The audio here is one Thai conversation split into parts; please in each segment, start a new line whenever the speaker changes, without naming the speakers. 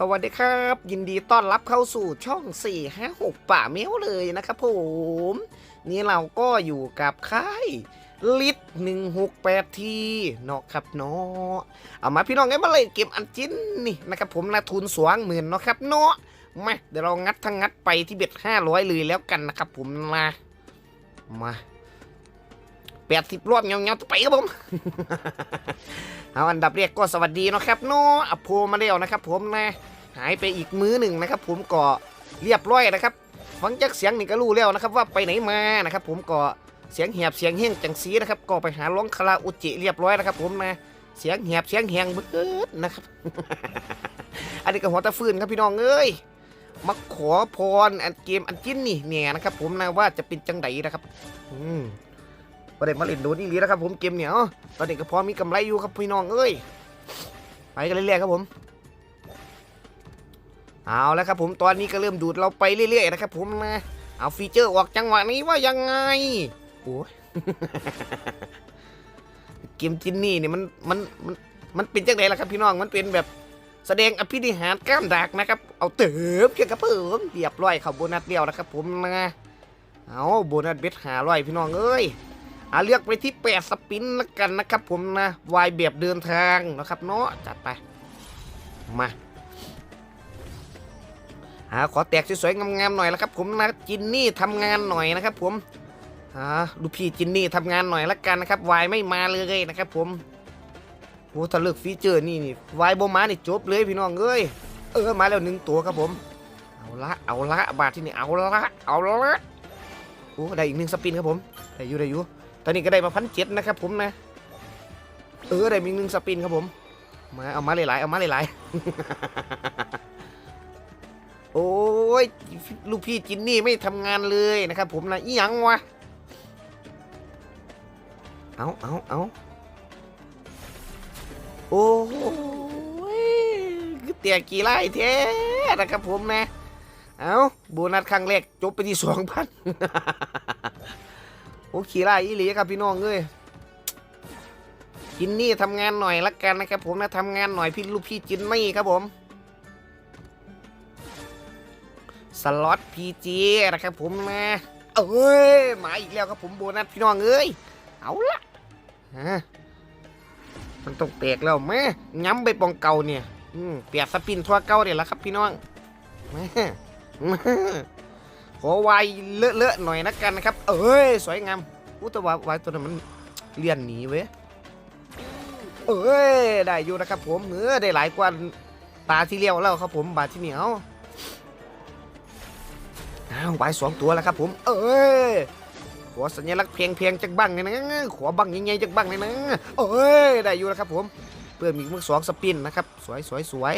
สวัสดีครับ ยินดีต้อนรับเข้าสู่ช่อง 4 5 6 ป่าเมียวเลยนะครับผม นี่เราก็อยู่กับค่ายลิต168ทีเนาะครับเนาะเอามาพี่น้องไงมาเลยเกมอันจินนี่นะครับผมนะทุนสวงหมื่นเนาะครับเนาะมาเดี๋ยวเรางัดทั้งงัดไปที่เบ็ด500เลยแล้วกันนะครับผมมามา แปดสิบรอบเงียวๆไปครับผม เอาอันดับแรกก็สวัสดีนะครับเนาะอัพโพมาแล้วนะครับ ผมนะ หายไปอีกมื้อหนึ่งนะครับ ผมก็เรียบร้อยนะครับ ฟังจากเสียงนี่ก็รู้แล้วนะครับ ว่าไปไหนมานะครับ ผมก็เสียงแหบเสียงแห้งจังสีนะครับก็ไปหาร้องคาราโอเกะเรียบร้อยนะครับ ผมนะเสียงแหบเสียงแหงเบิดนะครับ อันนี้ก็หัวตะฟืนครับพี่น้องเอ้ยมาขอพรอันเกมอันจิ้นนี่เนี่ยนะครับ ผมนะว่าจะเป็นจังไดนะครับ อืม ประเด็นมาเล่นโดนอีหลีนะครับผมเกมเนี่ยตอนนี้ก็พอมีกำไรอยู่ครับพี่น้องเอ้ยไปกันเรื่อยๆครับผมเอาแล้วครับผมตอนนี้ก็เริ่มดูดเราไปเรื่อยๆนะครับผมนะเอาฟีเจอร์ออกจังหวะนี้ว่ายังไงโอ้ยเกมจินนี่เนี่ยมันมันมันมันเป็นจังไดล่ะครับพี่น้องมันเป็นแบบแสดงอภินิหารกล้ามดักนะครับเอาเติมเกี่ยวกับเพิ่มเรียบร้อยเข้าโบนัสเดียวนะครับผมนะเอาโบนัสเบ็ดหาร้อยพี่น้องเอ้ย อาเลือกไปที่แปดสปินแล้วกันนะครับผมนะวายแบบเดินทางนะครับเนาะจัดไป มาหาขอแตกสวยๆงามๆหน่อยแล้วครับ ผมนะจินนี่ทำงานหน่อยนะครับ ผมอ่าดูพี่จินนี่ทำงานหน่อยละกันนะครับวายไม่มาเลยนะครับ ผมโอ้ถ้าเลือกฟีเจอร์นี่นี่วายโบมานี่จบเลยพี่น้องเอ้ยเออมาแล้วหนึ่งตัวครับผม เอาละเอาละบาทที่นี่เอาละเอาละโอ้ได้อีกหนึ่งสปินครับผมได้อยู่ได้อยู่ อนนี้ก็ได้มาพันเจ็ดนะครับผมนะ เออได้มีหนึ่งสปินครับผม มาเอามาหลายๆเอามาหลายๆ โอ้ยลูกพี่จินนี่ไม่ทำงานเลยนะครับผมนะอีหยังวะ เอาเอาเอาโอ้ยเตียกี่ไร่แท้นะครับผมนะ เอาโบนัสครั้งแรกจบไปที่สองพัน โอ้ขี่ไล่อีหลีครับพี่น้องเอ้ยจินนี่ทำงานหน่อยละกันนะครับ ผมนะทำงานหน่อยพี่ลูกพี่จินนี่ครับผมสล็อตพีจีนะครับผมนะเอ้ยมาอีกแล้วครับผมโบนัสพี่น้องเอ้ยเอาละฮะมันต้องแตกแล้วแม่ย้ำไปปองเก่าเนี่ยอืมเปียกสปินทั่วเก่าเดี๋ยวละครับพี่น้องแม่แม่ ขอไวเลอะๆหน่อยนะกันนะครับ เอ้ยสวยงามอู้แต่ว่าไวตัวนั้นมันเลี่ยนหนีเว้ยเอ้ยได้อยู่นะครับผมเออได้หลายกว่าตาที่เลี้ยวแล้วครับผมบาทที่เหนียวอ้าวใบสองตัวแล้วครับผมเอ้ยขอสัญลักษณ์เพียงเพียงจากบังเนี่ยนะขอบังใหญ่ๆจากบังเนี่ยนะเอ้ยได้อยู่แล้วครับผม เพื่อมีมือสองสปินนะครับ สวยสวยสวย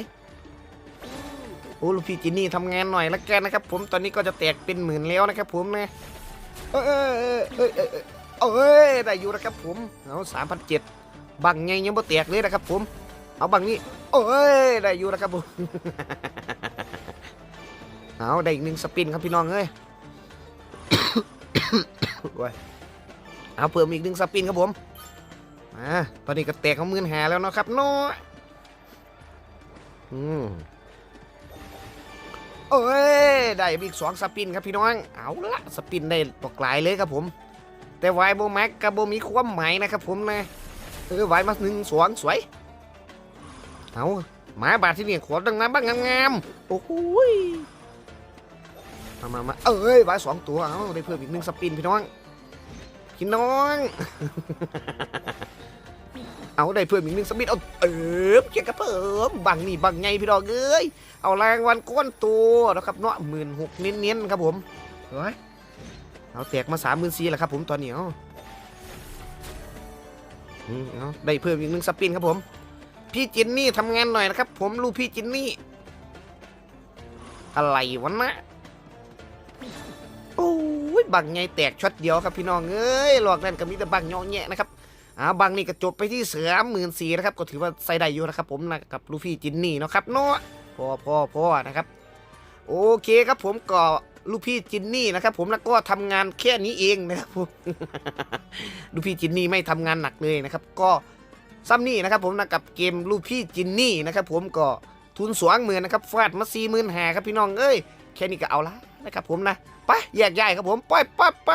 โอ้ลูกพี่จินนี่ทำงานหน่อยละกันนะครับ ผมตอนนี้ก็จะแตกเป็นหมื่นแล้วนะครับ ผมนะเอ้ยเอ้ยเอ้ยเอ้ยเอ้ยเอ้ยได้อยู่แล้วครับผมเอาสามพันเจ็ดบังไงยังไม่แตกเลยนะครับ ผม เอาบังนี้เอ้ยได้อยู่แล้วครับผมเอาได้อีกหนึ่งสปินครับพี่น้องเอ้ยเอาเพิ่มอีกหนึ่งสปินครับผมมาตอนนี้ก็แตกของมือนหาแล้วเนาะครับเนาะอืม เอ้ย ได้อีกสองสปินครับพี่น้อง เอาละสปินได้ตกหลายเลยครับผม แต่ไวายโบแม็กกับโบมีความหมายนะครับผมนะ เออไวายมาหนึ่งสองสวย เอาหมาบาทที่เนี่ขอดังน้ำบ้างงามๆ โอ้โหมามามาเอ้ยไวสองตัว เอาได้เพิ่มอีกหนึ่งสปินพี่น้อง พี่น้อง เอาได้เพิ่มอีกหนึ่งสปินเอาเอิบเกี่ยวกับเพิ่มบังนี่บังไงพี่น้องเอ้ยเอาแรงวัลก้อนตัวนะครับเนาะหมื่นหกเน้นๆครับผมเฮ้ยเอาแตกมาสามหมื่นสี่แล้วครับผมตอนนี้เอาอืมเอาได้เพิ่มอีกหนึ่งสปินครับผม พี่จินนี่ทำงานหน่อยนะครับ ผมลูกพี่จินนี่ อะไรวะนะโอ้ยบังไงแตกช็อตเดียวครับพี่น้องเอ้ยหลอกนั่นก็มีแต่บังเงาะแงะนะครับ อ่าบังนี่ก็จบไปที่เสือหมื่นสี่นะครับ ก็ถือว่าใส่ได้อยู่นะครับ ผมนะกับลูฟี่จินนี่เนาะครับเนาะพอพอพอนะครับ โอเคครับผมก็ลูกพี่จินนี่นะครับ ผมแล้วก็ทำงานแค่นี้เองนะครับผมลูกพี่จินนี่ไม่ทำงานหนักเลยนะครับ ก็ซ้ำนี่นะครับผมนะกับเกมลูกพี่จินนี่นะครับ ผมก็ทุนสวงหมื่นนะครับฟาดมาสี่หมื่นหาครับพี่น้องเอ้ยแค่นี้ก็เอาละนะครับผมนะไปแยกย้ายครับผมไปไปไป